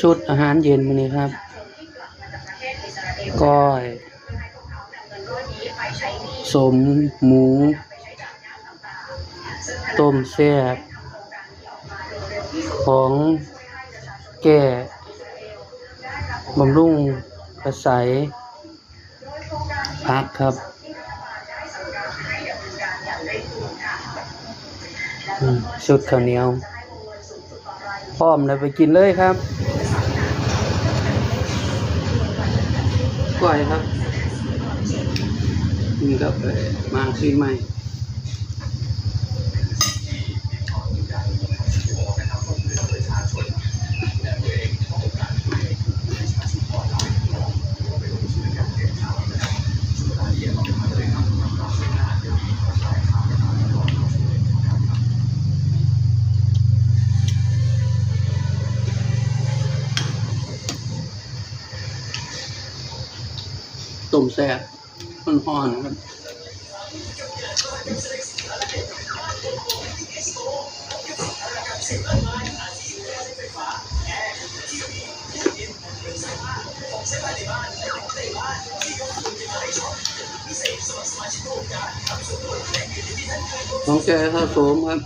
ชุดอาหารเย็นมื้อนี้ครับก้อยสมหมู ต้มแซ่บของแก่บำรุงกระใสพักครับชุดข้าวเหนียว พร้อมแล้วไปกินเลยครับก้อยครับนี่ครับมาซีใหม่ ต้มแซ่บมันห่อนครับของแกข้าโสมครับ